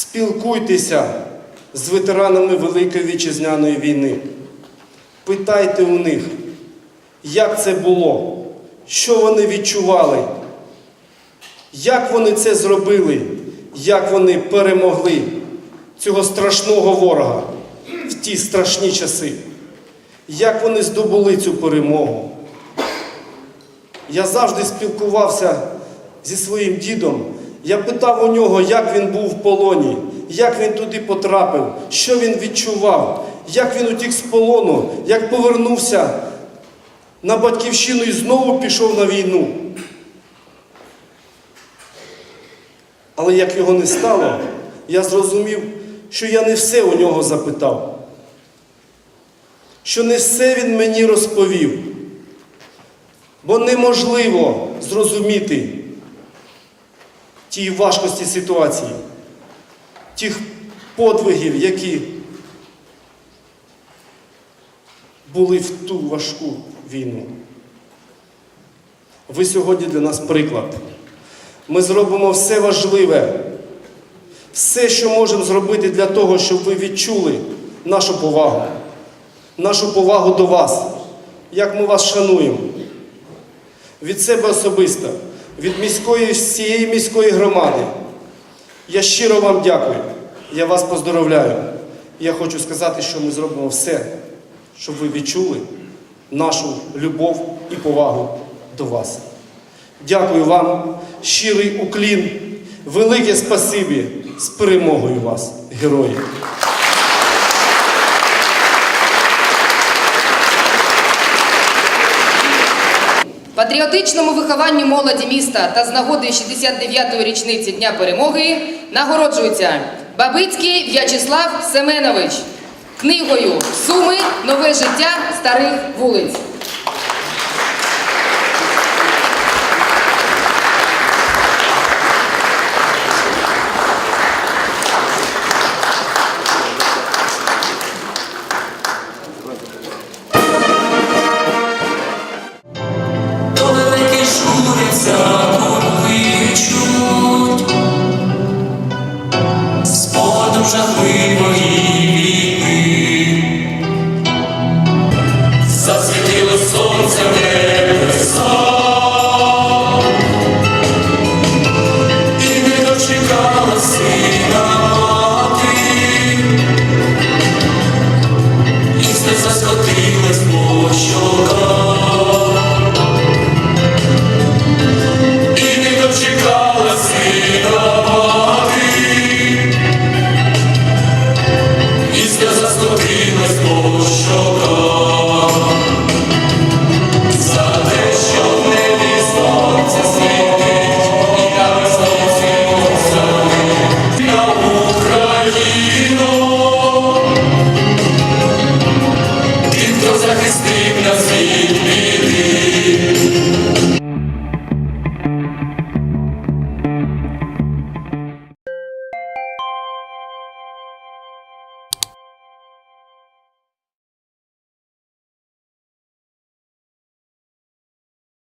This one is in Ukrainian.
Спілкуйтеся з ветеранами Великої Вітчизняної війни. Питайте у них, як це було, що вони відчували, як вони це зробили, як вони перемогли цього страшного ворога в ті страшні часи, як вони здобули цю перемогу. Я завжди спілкувався зі своїм дідом. Я питав у нього, як він був в полоні, як він туди потрапив, що він відчував, як він утік з полону, як повернувся на батьківщину і знову пішов на війну. Але як його не стало, я зрозумів, що я не все у нього запитав, що не все він мені розповів. Бо неможливо зрозуміти тій важкості ситуації, тих подвигів, які були в ту важку війну. Ви сьогодні для нас приклад. Ми зробимо все важливе, все, що можемо зробити для того, щоб ви відчули нашу повагу, нашу повагу до вас, як ми вас шануємо від себе особисто, від міської всієї міської громади. Я щиро вам дякую. Я вас поздоровляю. Я хочу сказати, що ми зробимо все, щоб ви відчули нашу любов і повагу до вас. Дякую вам, щирий уклін, велике спасибі з перемогою вас, герої. Патріотичному вихованню молоді міста та з нагоди 69-ї річниці Дня перемоги нагороджується Бабицький В'ячеслав Семенович книгою Суми Нове життя старих вулиць. today.